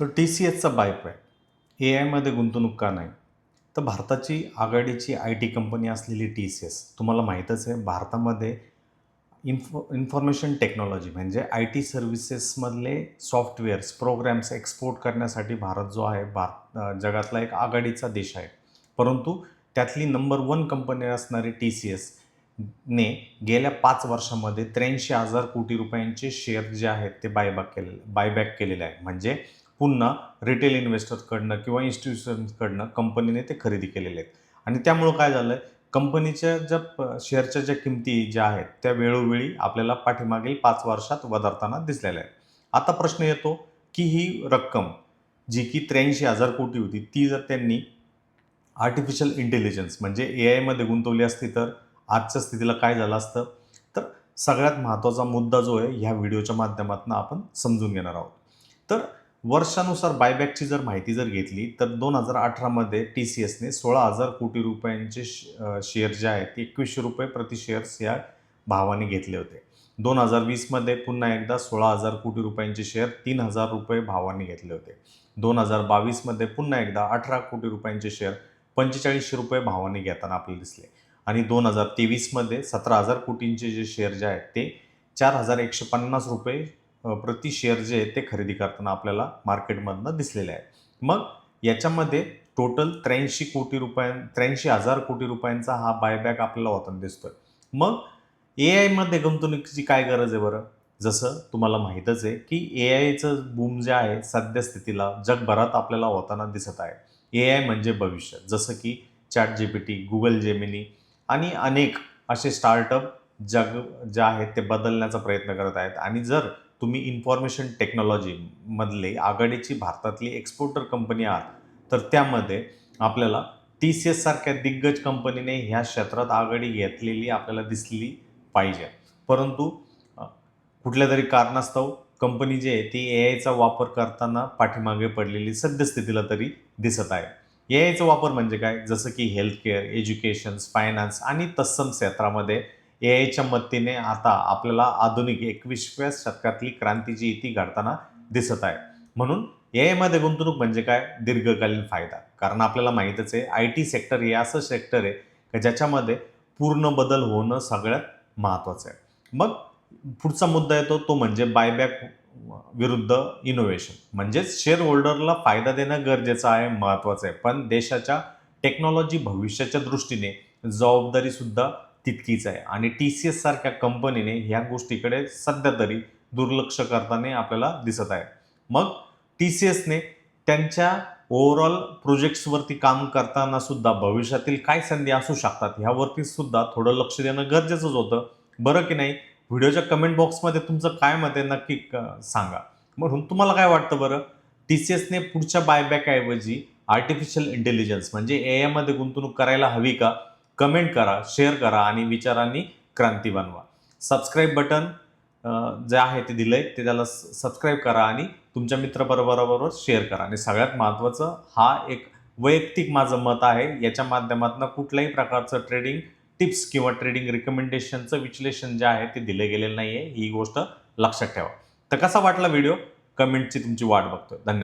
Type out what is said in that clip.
तर T C एसचा बायप आहे. ए आयमध्ये गुंतवणूक का नाही? तर भारताची आघाडीची आय टी कंपनी असलेली टी सी एस तुम्हाला माहीतच आहे भारतामध्ये इन्फो इन्फॉर्मेशन टेक्नॉलॉजी म्हणजे आय टी सर्व्हिसेसमधले सॉफ्टवेअर्स प्रोग्रॅम्स एक्सपोर्ट करण्यासाठी भारत जो आहे भारत जगातला एक आघाडीचा देश आहे. परंतु त्यातली नंबर वन कंपनी असणारी टी सी एस ने गेल्या पाच वर्षामध्ये त्र्याऐंशी हजार कोटी रुपयांचे शेअर जे आहेत ते बायबॅक केले बायबॅक केलेले आहे. म्हणजे पुन्हा रिटेल इन्व्हेस्टर्सकडनं किंवा इन्स्टिट्यूशन्सकडनं कंपनीने ते खरेदी केलेले आहेत. आणि त्यामुळं काय झालं आहे कंपनीच्या ज्या प- शेअरच्या ज्या किमती ज्या आहेत त्या वेळोवेळी आपल्याला पाठीमागील पाच वर्षात वधारताना दिसलेल्या आहेत. आता प्रश्न येतो की ही रक्कम जी की त्र्याऐंशी हजार कोटी होती ती जर त्यांनी आर्टिफिशियल इंटेलिजन्स म्हणजे ए आयमध्ये गुंतवली असती तर आजच्या स्थितीला काय झालं असतं? तर सगळ्यात महत्त्वाचा मुद्दा जो आहे ह्या व्हिडिओच्या माध्यमातून आपण समजून घेणार आहोत. तर वर्षानुसार बायबॅकची जर माहिती जर घेतली तर दोन हजार अठरामध्ये टी सी एसने सोळा हजार कोटी रुपयांचे शेअर जे आहेत ते एकवीसशे रुपये प्रति शेअर्स या भावाने घेतले होते. दोन हजार वीसमध्ये पुन्हा एकदा सोळा हजार कोटी रुपयांचे शेअर तीन हजार रुपये भावाने घेतले होते. दोन हजार बावीसमध्ये पुन्हा एकदा अठरा कोटी रुपयांचे शेअर पंचेचाळीसशे रुपये भावाने घेताना आपल्याला दिसले. आणि दोन हजार तेवीसमध्ये सतरा हजार कोटींचे जे शेअर जे आहेत ते चार हजार एकशे पन्नास रुपये प्रति शेअर जे आहे ते खरेदी करताना आपल्याला मार्केटमधनं दिसलेले आहे मग याच्यामध्ये टोटल त्र्याऐंशी कोटी रुपयां त्र्याऐंशी हजार कोटी रुपयांचा हा बायबॅक आपल्याला होताना दिसतोय. मग ए आयमध्ये गुंतवणुकीची काय गरज आहे बरं? जसं तुम्हाला माहीतच आहे की ए आयचं बूम जे आहे सध्या स्थितीला जगभरात आपल्याला होताना दिसत आहे. ए आय म्हणजे भविष्य. जसं की chat G P T Google Gemini आणि अनेक असे स्टार्टअप जग जे आहेत ते बदलण्याचा प्रयत्न करत आहेत. आणि जर तुम्ही इन्फॉर्मेशन टेक्नॉलॉजीमधले आघाडीची भारतातली एक्सपोर्टर कंपनी आहात तर त्यामध्ये आपल्याला टी सी एस सारख्या दिग्गज कंपनीने ह्या क्षेत्रात आघाडी घेतलेली आपल्याला दिसली पाहिजे. परंतु कुठल्या तरी कारणास्तव कंपनी जी आहे ती ए आयचा वापर करताना पाठीमागे पडलेली सद्यस्थितीला तरी दिसत आहे. ए आयचा वापर म्हणजे काय? जसं की हेल्थकेअर एज्युकेशन्स फायनान्स आणि तत्सम क्षेत्रामध्ये ए आयच्या मदतीने आता आपल्याला आधुनिक एकविसव्या शतकातली क्रांती जी ती घडताना दिसत आहे. म्हणून ए आयमध्ये गुंतवणूक म्हणजे काय? दीर्घकालीन फायदा. कारण आपल्याला माहीतच आहे आय टी सेक्टर हे असं सेक्टर आहे की ज्याच्यामध्ये पूर्ण बदल होणं सगळ्यात महत्त्वाचं आहे. मग पुढचा मुद्दा येतो तो म्हणजे बायबॅक विरुद्ध इनोव्हेशन म्हणजेच शेअर होल्डरला फायदा देणं गरजेचं आहे महत्त्वाचं आहे. पण देशाच्या टेक्नॉलॉजी भविष्याच्या दृष्टीने जबाबदारीसुद्धा तितकीच आहे. आणि टी सी एस सारख्या कंपनीने ह्या गोष्टीकडे सध्या तरी दुर्लक्ष करताना आपल्याला दिसत आहे. मग टी सी एसने त्यांच्या ओव्हरऑल प्रोजेक्ट्सवरती काम करताना सुद्धा भविष्यातील काय संधी असू शकतात ह्यावरती सुद्धा थोडं लक्ष देणं गरजेचंच होतं. बरं की नाही? व्हिडिओच्या कमेंट बॉक्समध्ये तुमचं काय मत आहे नक्की क- सांगा. म्हणून तुम्हाला काय वाटतं बरं? टी सी एसने पुढच्या बायबॅकऐवजी आर्टिफिशियल इंटेलिजन्स म्हणजे ए आयमध्ये गुंतवणूक करायला हवी का? कमेंट करा शेअर करा आणि विचारांनी क्रांती बनवा. सबस्क्राईब बटन जे आहे ते दिलं आहे ते त्याला सबस्क्राईब करा आणि तुमच्या मित्रबरोबरोबर शेअर करा. आणि सगळ्यात महत्त्वाचं हा एक वैयक्तिक माझं मत आहे. याच्या माध्यमातून कुठल्याही प्रकारचं ट्रेडिंग टिप्स किंवा ट्रेडिंग रिकमेंडेशनचं विश्लेषण जे आहे ते दिलं गेलेलं नाही आहे ही गोष्ट लक्षात ठेवा. तर कसा वाटला व्हिडिओ कमेंटची तुमची वाट बघतोय. धन्यवाद.